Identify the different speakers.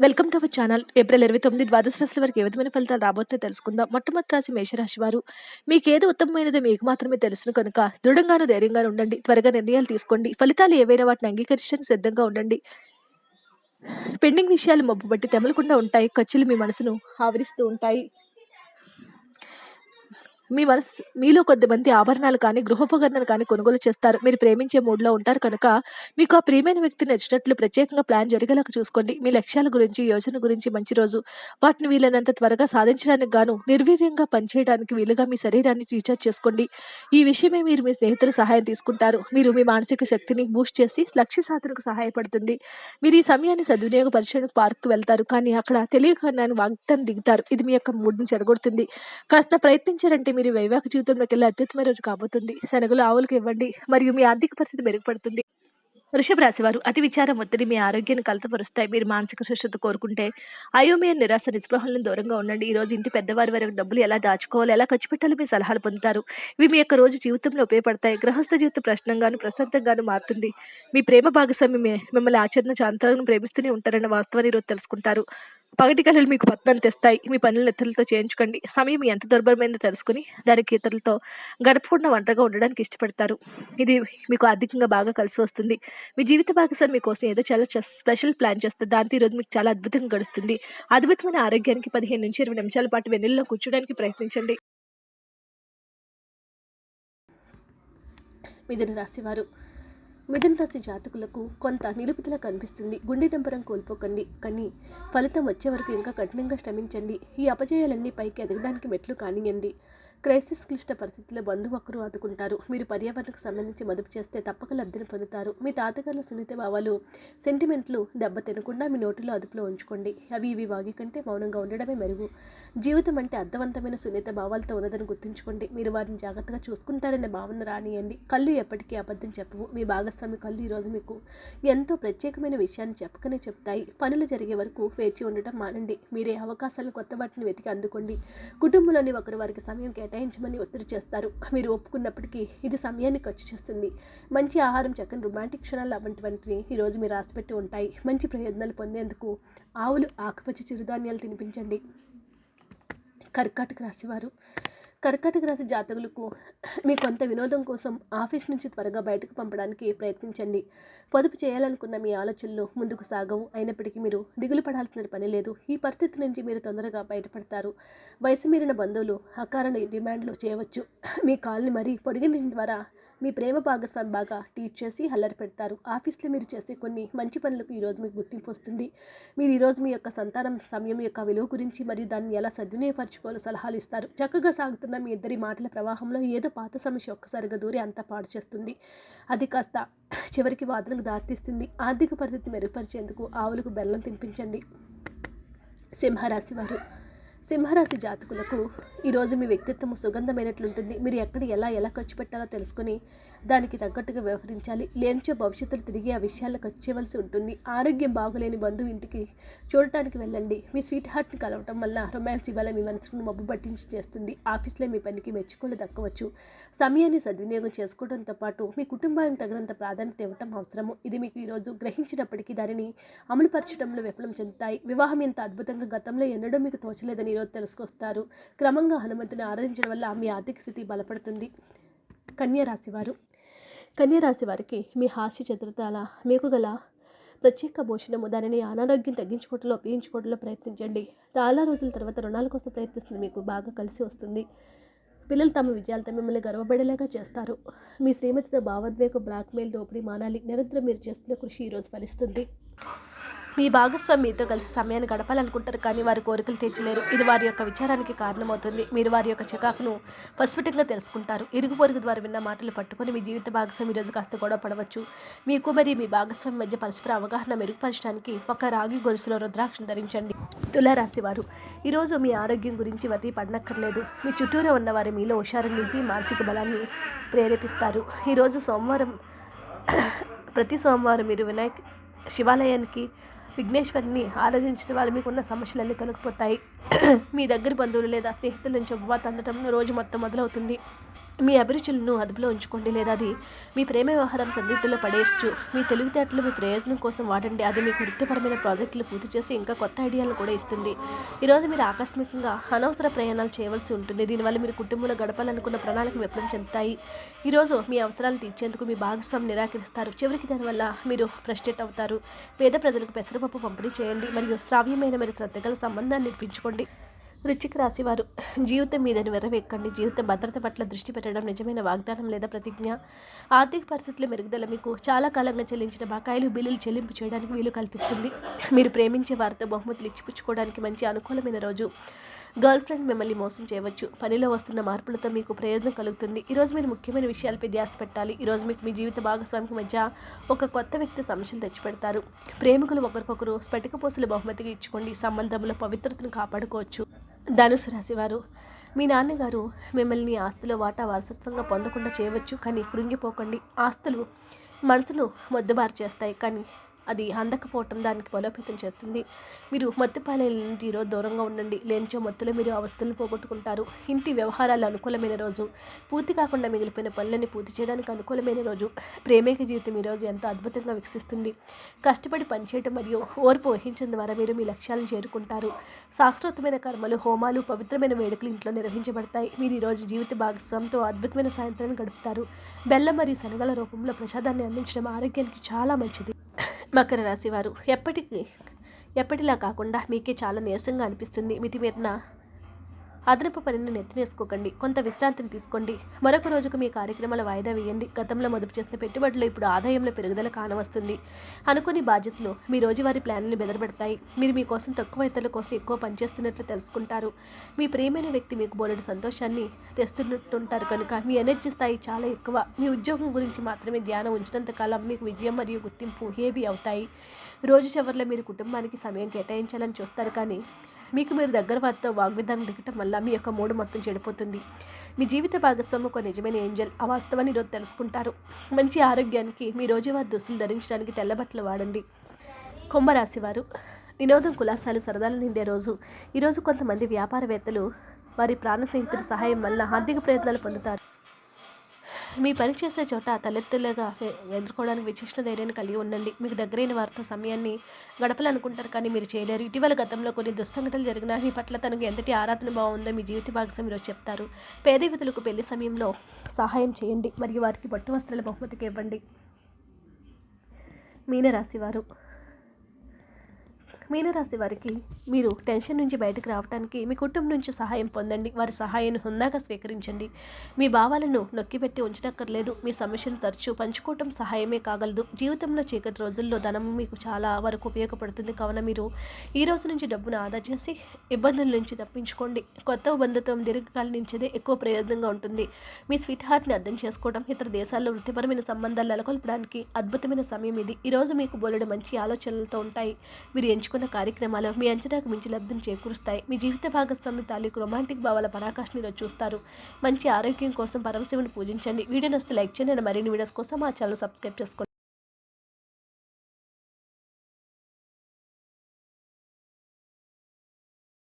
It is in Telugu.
Speaker 1: Welcome to our channel April ఇరవై తొమ్మిది ద్వాదశ రాశుల వరకు ఏ విధమైన ఫలితాలు రాబోతుందో తెలుసుకుందాం. మొట్టమొదటి రాశి మేషరాశి వారు మీకు ఏది ఉత్తమమైనదో మీకు మాత్రమే తెలుసును కనుక దృఢంగాను ధైర్యంగాను ఉండండి. త్వరగా నిర్ణయాలు తీసుకోండి. ఫలితాలు ఏవైనా వాటిని అంగీకరించడానికి సిద్ధంగా ఉండండి. పెండింగ్ విషయాలు మబ్బు బట్టి తెమలకుండా ఉంటాయి. ఖర్చులు మీ మనసును ఆవరిస్తూ ఉంటాయి. మీ మనసు మీలో కొద్దిమంది ఆభరణాలు కానీ గృహోపకరణాలు కానీ కొనుగోలు చేస్తారు. మీరు ప్రేమించే మూడ్లో ఉంటారు కనుక మీకు ఆ ప్రియమైన వ్యక్తిని నచ్చినట్లు ప్రత్యేకంగా ప్లాన్ జరిగేలాగా చూసుకోండి. మీ లక్ష్యాల గురించి యోజన గురించి మంచి రోజు వాటిని వీలైనంత త్వరగా సాధించడానికి గాను నిర్వీర్యంగా పనిచేయడానికి వీలుగా మీ శరీరాన్ని రీఛార్జ్ చేసుకోండి. ఈ విషయమే మీరు మీ స్నేహితుల సహాయం తీసుకుంటారు. మీరు మీ మానసిక శక్తిని బూస్ట్ చేసి లక్ష్య సాధనకు సహాయపడుతుంది. మీరు ఈ సమయాన్ని సద్వినియోగపరచడానికి పార్క్కి వెళ్తారు. కానీ అక్కడ తెలియక వాగ్దాన్ని దిగుతారు. ఇది మీ యొక్క మూడ్ని చెడగొడుతుంది. కాస్త ప్రయత్నించారంటే మీరు వైవాహిక జీవితంలోకి వెళ్ళే అత్యుత్తమ రోజు కాబోతుంది. శనగలు ఆవులకు ఇవ్వండి. మరియు మీ ఆర్థిక పరిస్థితి మెరుగుపడుతుంది. వృషభ రాశి వారు అతి విచారం ఒత్తిడి మీ ఆరోగ్యాన్ని కలతపరుస్తాయి. మీరు మానసిక సుస్థత కోరుకుంటే అయోమయ నిరాశ నిస్పృహలను దూరంగా ఉండండి. ఈ రోజు ఇంటి పెద్దవారి వరకు డబ్బులు ఎలా దాచుకోవాలి ఎలా ఖర్చు పెట్టాలో మీ సలహాలు పొందుతారు. ఇవి మీ యొక్క రోజు జీవితంలో ఉపయోగపడతాయి. గృహస్థ జీవిత ప్రశ్నంగాను ప్రశాంతంగాను మారుతుంది. మీ ప్రేమ భాగస్వామి మిమ్మల్ని ఆచరణ చాంతాలను ప్రేమిస్తూనే ఉంటారన్న వాస్తవాన్ని ఈరోజు తెలుసుకుంటారు. పగటి కళలు మీకు పత్నాన్ని తెస్తాయి. మీ పనులను ఇతరులతో చేయించుకోండి. సమయం ఎంత దుర్భరమైందో తెలుసుకుని దానికి ఇతరులతో గడపకుండా ఒంటరిగా ఉండడానికి ఇష్టపడతారు. ఇది మీకు ఆర్థికంగా బాగా కలిసి వస్తుంది. మీ జీవిత భాగస్వామి మీకోసం ఏదో చాలా స్పెషల్ ప్లాన్ చేస్తారు దాంతో ఈరోజు మీకు చాలా అద్భుతంగా గడుస్తుంది. అద్భుతమైన ఆరోగ్యానికి పదిహేను నుంచి ఇరవై నిమిషాల పాటు వెన్నెల్లో కూర్చోడానికి ప్రయత్నించండి. మిథున రాశివారు మిథున రాశి జాతకులకు కొంత నిలుపుదల కనిపిస్తుంది. గుండె టెంపరం కోల్పోకండి. కానీ ఫలితం వచ్చే వరకు ఇంకా కఠినంగా శ్రమించండి. ఈ అపజయాలన్నీ పైకి ఎదగడానికి మెట్లు కానియండి. క్రైసిస్ క్లిష్ట పరిస్థితుల్లో బంధువు ఒకరు ఆదుకుంటారు. మీరు పర్యావరణకు సంబంధించి మదుపు చేస్తే తప్పక లబ్ధిని పొందుతారు. మీ తాతగారుల సున్నిత భావాలు సెంటిమెంట్లు దెబ్బ తినకుండా మీ నోటిలో అదుపులో ఉంచుకోండి. అవి ఇవి వాగి కంటే మౌనంగా ఉండడమే మెరుగు. జీవితం అంటే అర్థవంతమైన సున్నిత భావాలతో ఉన్నదని గుర్తుంచుకోండి. మీరు వారిని జాగ్రత్తగా చూసుకుంటారనే భావన రానియండి. కళ్ళు ఎప్పటికీ అబద్ధం చెప్పవు. మీ భాగస్వామి కళ్ళు ఈరోజు మీకు ఎంతో ప్రత్యేకమైన విషయాన్ని చెప్పకనే చెప్తాయి. పనులు జరిగే వరకు వేచి ఉండటం మానండి. మీరే అవకాశాలు కొత్త వాటిని వెతికి అందుకోండి. కుటుంబంలోని ఒకరు వారికి సమయం కేటాయించమని ఒత్తిడి చేస్తారు. మీరు ఒప్పుకున్నప్పటికీ ఇది సమయాన్ని ఖర్చు చేస్తుంది. మంచి ఆహారం చక్కని రొమాంటిక్ క్షణాలు అవంటివంటివి ఈరోజు మీరు రాసిపెట్టి ఉంటాయి. మంచి ప్రయోజనాలు పొందేందుకు ఆవులు ఆకుపచ్చ చిరుధాన్యాలు తినిపించండి. కర్కాటక రాశివారు కర్కాటక రాశి జాతకులకు మీ కొంత వినోదం కోసం ఆఫీస్ నుంచి త్వరగా బయటకు పంపడానికి ప్రయత్నించండి. పొదుపు చేయాలనుకున్న మీ ఆలోచనలు ముందుకు సాగవు. అయినప్పటికీ మీరు దిగులు పడాల్సిన పని లేదు. ఈ పరిస్థితి నుంచి మీరు తొందరగా బయటపడతారు. వయసు మీరిన బంధువులు అకారణ డిమాండ్లు చేయవచ్చు. మీ కాల్ని మరీ పొడిగించడం ద్వారా మీ ప్రేమ భాగస్వామి బాగా టీచ్ చేసి అల్లరి పెడతారు. ఆఫీస్లో మీరు చేసే కొన్ని మంచి పనులకు ఈరోజు మీకు గుర్తింపు వస్తుంది. మీరు ఈరోజు మీ యొక్క సంతానం సమయం యొక్క విలువ గురించి మరియు దాన్ని ఎలా సద్వినియోగపరచుకోవాలో సలహాలు ఇస్తారు. చక్కగా సాగుతున్న మీ ఇద్దరి మాటల ప్రవాహంలో ఏదో పాత సమస్య ఒక్కసారిగా దూరి అంతా పాడు చేస్తుంది. అది కాస్త చివరికి వాదనకు దారితీస్తుంది. ఆర్థిక పరిస్థితి మెరుగుపరిచేందుకు ఆవులకు బెల్లం తినిపించండి. సింహరాశి వారు. సింహరాశి జాతకులకు ఈరోజు మీ వ్యక్తిత్వం సుగంధమైనట్లుంటుంది. మీరు ఎక్కడ ఎలా ఎలా ఖర్చు పెట్టాలో తెలుసుకుని దానికి తగ్గట్టుగా వ్యవహరించాలి. లేనిచో భవిష్యత్తులో తిరిగి ఆ విషయాలకు వచ్చేవలసి చేయవలసి ఉంటుంది. ఆరోగ్యం బాగులేని బంధువు ఇంటికి చూడటానికి వెళ్ళండి. మీ స్వీట్ హార్ట్ని కలవటం వల్ల రొమాన్స్ ఇవాళ మీ మనసును మబ్బు పట్టించి చేస్తుంది. ఆఫీస్లో మీ పనికి మెచ్చుకోలు దక్కవచ్చు. సమయాన్ని సద్వినియోగం చేసుకోవడంతో పాటు మీ కుటుంబానికి తగినంత ప్రాధాన్యత ఇవ్వటం అవసరము. ఇది మీకు ఈరోజు గ్రహించినప్పటికీ దానిని అమలుపరచడంలో విఫలం చెందుతాయి. వివాహం ఎంత అద్భుతంగా గతంలో ఎన్నడూ మీకు తోచలేదని ఈరోజు తెలుసుకొస్తారు. క్రమంగా హనుమంతుని ఆరాధించడం వల్ల మీ ఆర్థిక స్థితి బలపడుతుంది. కన్యారాశి వారు. కన్యారాశి వారికి మీ హాస్య చతురతల మీకు గల ప్రత్యేక భోషణము దానిని అనారోగ్యం తగ్గించుకోవడంలో ఉపయోగించుకోవడంలో ప్రయత్నించండి. చాలా రోజుల తర్వాత రుణాల కోసం ప్రయత్నిస్తుంది. మీకు బాగా కలిసి వస్తుంది. పిల్లలు తమ విజయాలతో మిమ్మల్ని గర్వపడేలాగా చేస్తారు. మీ శ్రీమతితో భావోద్వేగ బ్లాక్మెయిల్ దోపిడీ మానాలి నిరంతరం మీరు చేస్తున్న కృషి ఈరోజు ఫలిస్తుంది. మీ భాగస్వామి మీతో కలిసి సమయాన్ని గడపాలనుకుంటారు కానీ వారి కోరికలు తీర్చలేరు. ఇది వారి యొక్క విచారానికి కారణమవుతుంది. మీరు వారి యొక్క చికాకును పసిపిటంగా తెలుసుకుంటారు. ఇరుగు పొరుగు ద్వారా విన్న మాటలు పట్టుకొని మీ జీవిత భాగస్వామి ఈరోజు కాస్త గొడవ పడవచ్చు. మీకు మరియు మీ భాగస్వామి మధ్య పరస్పర అవగాహన మెరుగుపరచడానికి ఒక రాగి గొలుసులో రుద్రాక్షను ధరించండి. తులారాశి వారు ఈరోజు మీ ఆరోగ్యం గురించి వతి పడనక్కర్లేదు. మీ చుట్టూరా ఉన్నవారు మీలో హుషారు నింపి మానసిక బలాన్ని ప్రేరేపిస్తారు. ఈరోజు సోమవారం ప్రతి సోమవారం మీరు వినాయక్ శివాలయానికి విఘ్నేశ్వరిని ఆరాధించడం వల్ల మీకున్న సమస్యలన్నీ తొలగిపోతాయి. మీ దగ్గర బంధువులు లేదా స్నేహితుల నుంచి ఉపవాత అందటం రోజు మొత్తం మొదలవుతుంది. మీ అభిరుచులను అదుపులో ఉంచుకోండి లేదా అది మీ ప్రేమ వ్యవహారం సందిగ్ధంలో పడేయచ్చు. మీ తెలివితేటలు మీ ప్రయోజనం కోసం వాడండి. అది మీకు వృత్తిపరమైన ప్రాజెక్టులు పూర్తి చేసి ఇంకా కొత్త ఐడియాలను కూడా ఇస్తుంది. ఈరోజు మీరు ఆకస్మికంగా అనవసర ప్రయాణాలు చేయవలసి ఉంటుంది. దీనివల్ల మీరు కుటుంబంలో గడపాలనుకున్న ప్రణాళిక విఫలం చెందుతాయి. ఈరోజు మీ అవసరాలు తీర్చేందుకు మీ భాగస్వామి నిరాకరిస్తారు. చివరికి దానివల్ల మీరు ఫ్రస్ట్రేట్ అవుతారు. పేద ప్రజలకు పెసరపప్పు పంపిణీ చేయండి. మరియు శ్రావ్యమైన మీరు శ్రద్ధగల సంబంధాన్ని నిర్పించుకోండి. వృచ్చిక రాశివారు జీవితం మీద నెరవేర్కండి జీవిత భద్రత పట్ల దృష్టి పెట్టడం నిజమైన వాగ్దానం లేదా ప్రతిజ్ఞ. ఆర్థిక పరిస్థితుల మెరుగుదల మీకు చాలా కాలంగా చెల్లించిన బకాయిలు బిల్లులు చెల్లింపు చేయడానికి వీలు కల్పిస్తుంది. మీరు ప్రేమించే వారితో బహుమతులు ఇచ్చిపుచ్చుకోవడానికి మంచి అనుకూలమైన రోజు. గర్ల్ ఫ్రెండ్ మిమ్మల్ని మోసం చేయవచ్చు. పనిలో వస్తున్న మార్పులతో మీకు ప్రయోజనం కలుగుతుంది. ఈరోజు మీరు ముఖ్యమైన విషయాలపై ధ్యాస పెట్టాలి. ఈరోజు మీకు మీ జీవిత భాగస్వామికి మధ్య ఒక కొత్త వ్యక్తి సమస్యలు తెచ్చిపెడతారు. ప్రేమికులు ఒకరికొకరు స్ఫటిక బహుమతిగా ఇచ్చుకోండి. సంబంధంలో పవిత్రతను కాపాడుకోవచ్చు. ధనుసు రాశివారు మీ నాన్నగారు మిమ్మల్ని ఆస్తిలో వాటా వారసత్వంగా పొందకుండా చేయవచ్చు కానీ కృంగిపోకండి. ఆస్తులు మనసును మొద్దుబారు చేస్తాయి కానీ అది అందకపోవటం దానికి బలోపేతం చేస్తుంది. మీరు మత్తుపాలైన నుండి ఈరోజు దూరంగా ఉండండి. లేనిచో మత్తులో మీరు అవస్థలు పోగొట్టుకుంటారు. ఇంటి వ్యవహారాలు అనుకూలమైన రోజు. పూర్తి కాకుండా మిగిలిపోయిన పనులని పూర్తి చేయడానికి అనుకూలమైన రోజు. ప్రేమేక జీవితం ఈరోజు ఎంతో అద్భుతంగా వికసిస్తుంది. కష్టపడి పనిచేయడం మరియు ఓర్పు వహించడం ద్వారా మీరు మీ లక్ష్యాలను చేరుకుంటారు. శాస్త్రోత్తమైన కర్మలు హోమాలు పవిత్రమైన వేడుకలు ఇంట్లో నిర్వహించబడతాయి. మీరు ఈరోజు జీవిత భాగస్వామితో అద్భుతమైన సాయంత్రాన్ని గడుపుతారు. బెల్లం మరియు శనగల రూపంలో ప్రసాదాన్ని అందించడం ఆరోగ్యానికి చాలా మంచిది. మకర రాశి వారు. ఎప్పటికీ ఎప్పటిలా కాకుండా మీకే చాలా నీరసంగా అనిపిస్తుంది. మితిమీరిన అదనపు పనిని నెత్తినేసుకోకండి. కొంత విశ్రాంతిని తీసుకోండి. మరొక రోజుకు మీ కార్యక్రమాల వాయిదా వేయండి. గతంలో మదుపు చేసిన పెట్టుబడులు ఇప్పుడు ఆదాయంలో పెరుగుదల కానవస్తుంది. అనుకుని బాధ్యతలు మీ రోజువారీ ప్లాన్లు బెదరబెడతాయి. మీరు మీకోసం తక్కువ ఇతరుల కోసం ఎక్కువ పనిచేస్తున్నట్లు తెలుసుకుంటారు. మీ ప్రియమైన వ్యక్తి మీకు బోలెడు సంతోషాన్ని తెస్తున్నట్టుంటారు కనుక మీ ఎనర్జీ స్థాయి చాలా ఎక్కువ. మీ ఉద్యోగం గురించి మాత్రమే ధ్యానం ఉంచినంత కాలం మీకు విజయం మరియు గుర్తింపు హేవీ అవుతాయి. రోజు చివరిలో మీరు కుటుంబానికి సమయం కేటాయించాలని చూస్తారు కానీ మీకు మీరు దగ్గర వారితో వాగ్విధానం దిగటం వల్ల మీ యొక్క మూడు మొత్తం చెడిపోతుంది. మీ జీవిత భాగస్వామి ఒక నిజమైన ఏంజల్. ఆ వాస్తవాన్ని ఈరోజు తెలుసుకుంటారు. మంచి ఆరోగ్యానికి మీ రోజువారి దుస్తులు ధరించడానికి తెల్లబట్టలు వాడండి. కుంభరాశివారు వినోదం కులాసాలు సరదాలు నిండే రోజు. ఈరోజు కొంతమంది వ్యాపారవేత్తలు వారి ప్రాణ స్నేహితుడి సహాయం వల్ల ఆర్థిక ప్రయత్నాలు పొందుతారు. మీ పని చేసే చోట తలెత్తులుగా ఎదుర్కోవడానికి విచక్షణ ధైర్యాన్ని కలిగి ఉండండి. మీకు దగ్గరైన వారితో సమయాన్ని గడపాలనుకుంటారు కానీ మీరు చేయలేరు. ఇటీవల గతంలో కొన్ని దుస్సంఘటనలు జరిగినా మీ పట్ల తనకు ఎంతటి ఆరాధన బాగుందో మీ జీవిత భాగస్వామిలో చెప్తారు. పేద యువతులకు పెళ్ళి సమయంలో సహాయం చేయండి. మరియు వారికి పట్టు వస్త్రాల బహుమతికి ఇవ్వండి. మీన వారు మీనరాశి వారికి మీరు టెన్షన్ నుంచి బయటకు రావడానికి మీ కుటుంబం నుంచి సహాయం పొందండి. వారి సహాయాన్ని హుందాగా స్వీకరించండి. మీ భావాలను నొక్కిపెట్టి ఉంచనక్కర్లేదు. మీ సమస్యలు తరచూ పంచుకోవటం సహాయమే కాగలదు. జీవితంలో చీకటి రోజుల్లో ధనం మీకు చాలా వరకు ఉపయోగపడుతుంది. కావున మీరు ఈ రోజు నుంచి డబ్బును ఆదా చేసి ఇబ్బందుల నుంచి తప్పించుకోండి. కొత్త బంధుత్వం దీర్ఘకాలించేదే ఎక్కువ ప్రయోజనంగా ఉంటుంది. మీ స్వీట్ హార్ట్ని అర్థం చేసుకోవడం ఇతర దేశాల్లో వృత్తిపరమైన సంబంధాలు నెలకొల్పడానికి అద్భుతమైన సమయం ఇది. ఈరోజు మీకు బోలెడు మంచి ఆలోచనలతో ఉంటాయి. మీరు ఎంచుకున్న కార్యక్రమాలు మీ అంచనాకు మించి లబ్ధం చేకూరుస్తాయి. మీ జీవిత భాగస్వామి తాలూకు రొమాంటిక్ భావాల పరాకాష్ని చూస్తారు. మంచి ఆరోగ్యం కోసం పరమశివుని పూజించండి. వీడియో నస్తే లైక్ చేయండి. మరిన్ని వీడియోస్ కోసం మా ఛానల్ సబ్స్క్రైబ్ చేసుకోండి.